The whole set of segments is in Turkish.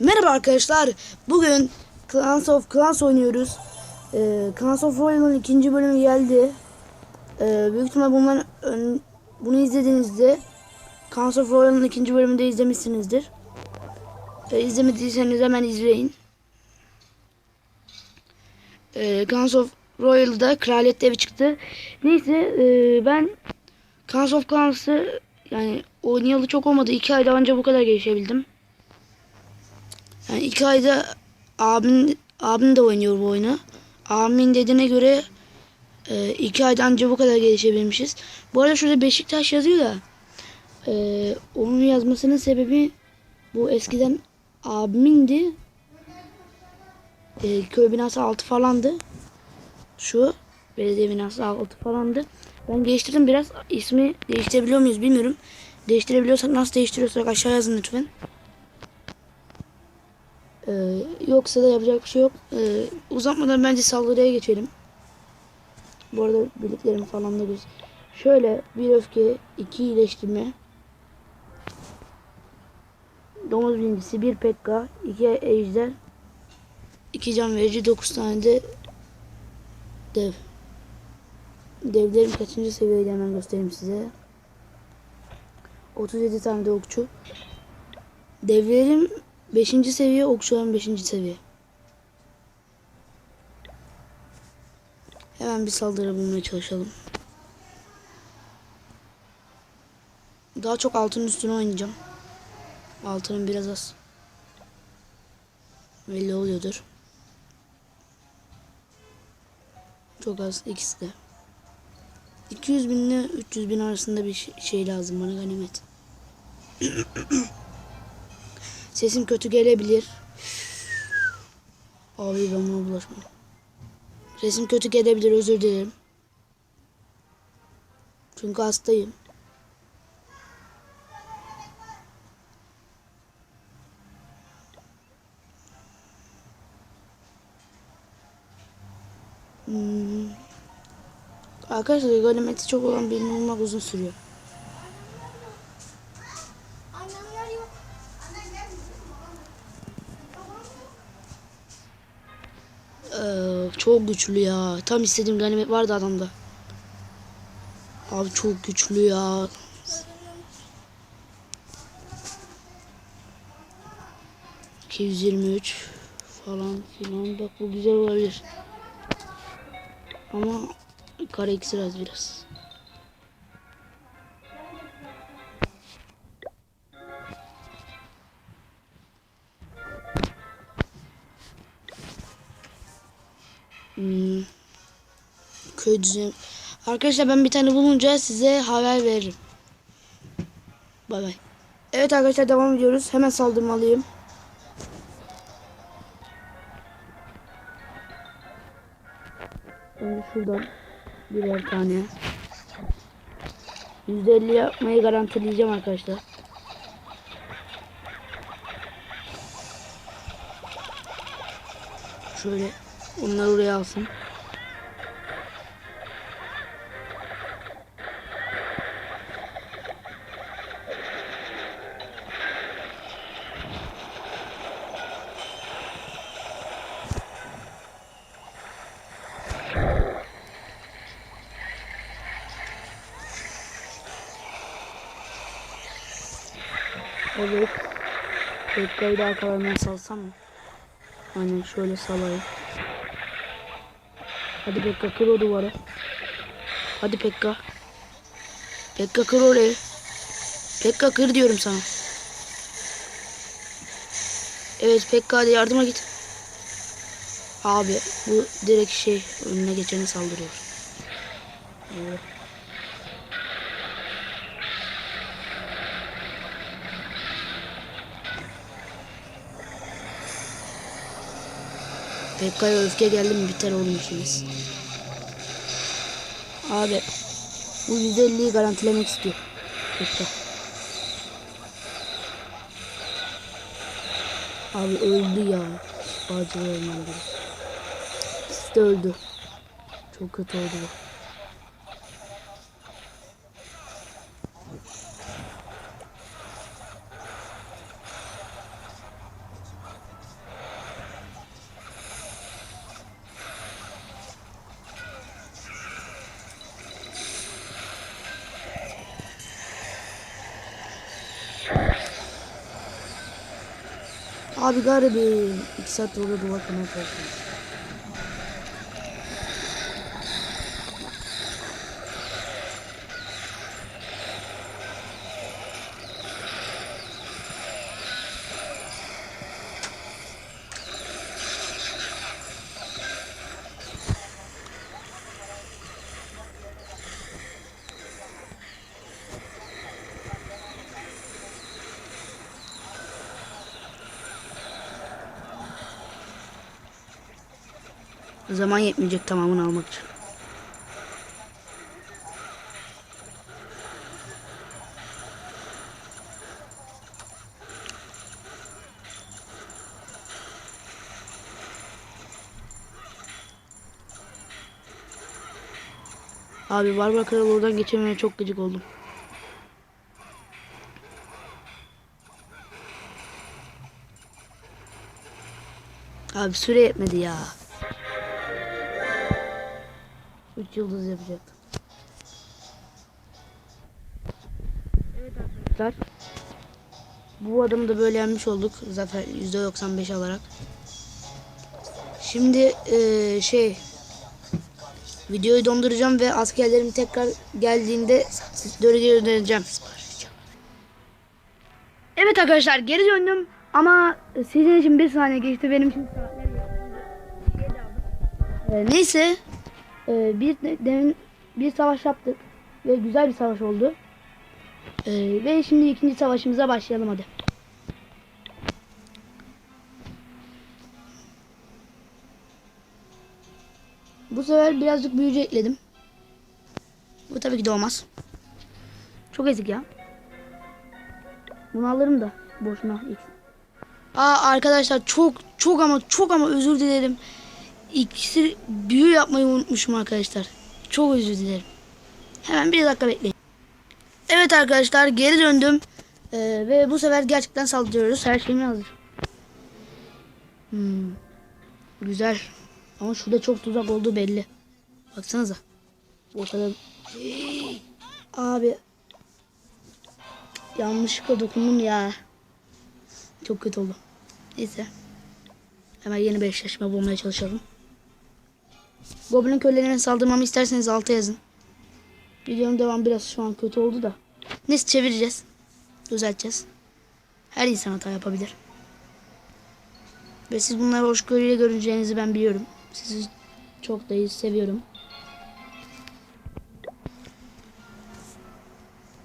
Merhaba arkadaşlar. Bugün Clans of Clans oynuyoruz. Ee, Clans of Royale'ın ikinci bölümü geldi. Ee, büyük ihtimal bundan ön- bunu izlediğinizde Clans of Royale'ın ikinci bölümünü de izlemişsinizdir. Ee, izlemediyseniz hemen izleyin. Ee, Clans of Royale'da Kraliyet Devi çıktı. Neyse ee, ben Clans of Clans'ı yani oynayalı çok olmadı. iki ayda önce bu kadar gelişebildim. Yani iki ayda abim, abim de oynuyor bu oyunu. Abimin dediğine göre e, iki ayda anca bu kadar gelişebilmişiz. Bu arada şurada Beşiktaş yazıyor da e, onun yazmasının sebebi bu eskiden abimindi. E, köy binası altı falandı. Şu belediye binası altı falandı. Ben değiştirdim biraz. İsmi değiştirebiliyor muyuz bilmiyorum. Değiştirebiliyorsak nasıl değiştiriyorsak aşağı yazın lütfen. Ee, yoksa da yapacak bir şey yok. Ee, uzatmadan bence saldırıya geçelim. Bu arada birliklerimi falan da göz. Şöyle bir öfke, iki iyileştirme. Domuz birincisi, bir pekka, iki ejder, iki can verici, dokuz tane de dev. Devlerim kaçıncı seviyede hemen göstereyim size. 37 tane de okçu. Devlerim 5. seviye, okçularım 5. seviye. Hemen bir saldırı bulmaya çalışalım. Daha çok altın üstüne oynayacağım. Altının biraz az. Belli oluyordur. Çok az ikisi de. 200 bin ile 300 bin arasında bir şey- şey lazım bana ganimet. Sesim kötü gelebilir. Abi ben buna bulaşmam. Sesim kötü gelebilir özür dilerim. Çünkü hastayım. Hmm. Arkadaşlar ganimeti çok olan birini bulmak uzun sürüyor. Çok güçlü ya. Tam istediğim ganimet vardı adamda. Abi çok güçlü ya. ...223 falan filan. Bak bu güzel olabilir. Ama kare iksir az biraz. Hmm. Arkadaşlar ben bir tane bulunca size haber veririm. Bay bay. Evet arkadaşlar devam ediyoruz. Hemen saldırmalıyım. Önce şuradan birer tane. %50 yapmayı garantileyeceğim arkadaşlar. Şöyle onlar oraya alsın. Evet. Pekka'yı da arkalarından salsam mı? Aynen şöyle salayım. Hadi Pekka kır o duvarı. Hadi Pekka. Pekka kır orayı. Pekka kır diyorum sana. Evet Pekka hadi yardıma git. Abi bu direkt şey önüne geçeni saldırıyor. Evet. Pekka'ya öfke geldi mi biter oğlum. Abi bu %50'yi garantilemek istiyor. Pekka. Abi öldü ya. Acil gerek. İkisi de öldü. Çok kötü oldu bu. Abi garibim. 2 saat orada duvar kırmaya Zaman yetmeyecek tamamını almak için. Abi Barbar Kralı oradan geçemeye çok gıcık oldum. Abi süre yetmedi ya. 3 yıldız yapacaktım. Evet arkadaşlar. Bu adamı da böyle yenmiş olduk. Zafer %95 alarak. Şimdi eee, şey videoyu donduracağım ve askerlerim tekrar geldiğinde geri döneceğim. Evet arkadaşlar geri döndüm ama sizin için bir saniye geçti benim için saatler geçti. Ee, neyse ee, bir de- demin bir savaş yaptık ve güzel bir savaş oldu. Ee, ve şimdi ikinci savaşımıza başlayalım hadi. Bu sefer birazcık büyücü ekledim. Bu tabii ki de olmaz. Çok ezik ya. Bunu alırım da boşuna. Aa arkadaşlar çok çok ama çok ama özür dilerim. İkisi büyü yapmayı unutmuşum arkadaşlar. Çok özür dilerim. Hemen bir dakika bekleyin. Evet arkadaşlar geri döndüm. Ee, ve bu sefer gerçekten saldırıyoruz. Her şeyim hazır. Hmm. Güzel. Ama şurada çok tuzak olduğu belli. Baksanıza. O kadar... Abi. Yanlışlıkla dokundum ya. Çok kötü oldu. Neyse. Hemen yeni bir eşleşme bulmaya çalışalım. Goblin kölelerine saldırmamı isterseniz alta yazın. Videonun devam biraz şu an kötü oldu da. Neyse çevireceğiz. Düzelteceğiz. Her insan hata yapabilir. Ve siz bunları hoşgörüyle göreceğinizi ben biliyorum. Sizi çok da seviyorum.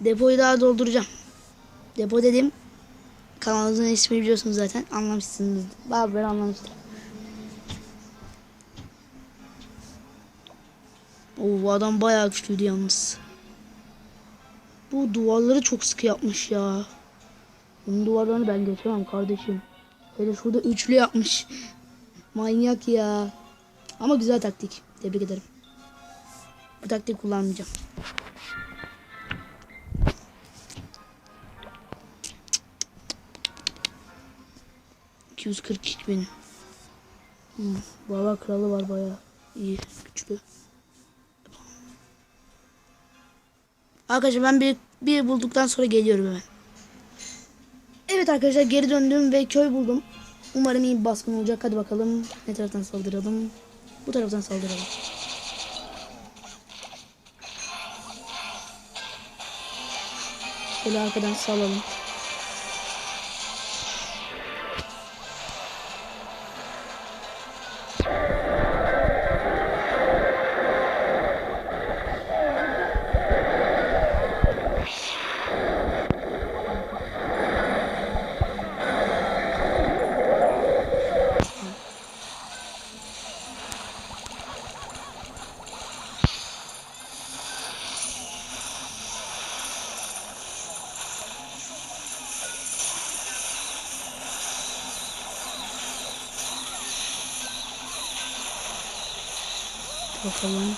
Depoyu daha dolduracağım. Depo dedim. Kanalımızın ismini biliyorsunuz zaten. Anlamışsınız. Bazıları anlamıştır. Oo, adam bayağı güçlüydü yalnız. Bu duvarları çok sıkı yapmış ya. Bunun duvarlarını ben geçemem kardeşim. Hele şurada üçlü yapmış. Manyak ya. Ama güzel taktik. Tebrik ederim. Bu taktiği kullanmayacağım. ...242 bin. Hmm, Baba kralı var bayağı. iyi, güçlü. Arkadaşlar ben bir, bir bulduktan sonra geliyorum hemen. Evet arkadaşlar geri döndüm ve köy buldum. Umarım iyi bir baskın olacak. Hadi bakalım ne taraftan saldıralım. Bu taraftan saldıralım. Şöyle arkadan salalım. Bakalım.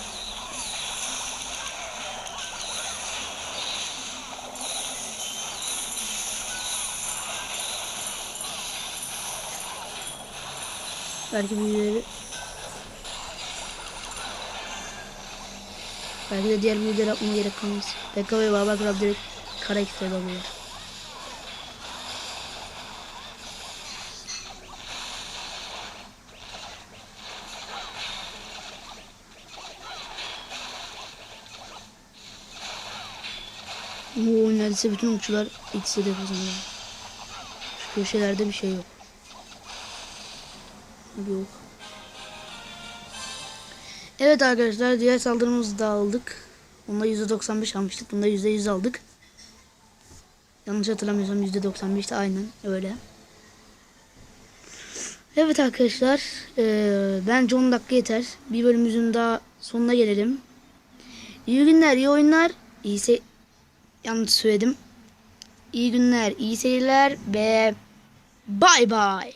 Belki büyüleri Belki de diğer büyüleri yapmama gerek kalmaz. Pekka ve Baba Krab direkt kara alıyor. Neredeyse bütün okçular XD kazanıyor. Şu köşelerde bir şey yok. Yok. Evet arkadaşlar diğer saldırımızı da aldık. Onda %95 almıştık. Bunda %100 aldık. Yanlış hatırlamıyorsam %95'ti aynen öyle. Evet arkadaşlar eee bence 10 dakika yeter. Bir bölümümüzün daha sonuna gelelim. İyi günler, iyi oyunlar. İyi se yanlış söyledim. İyi günler, iyi seyirler ve bay bay.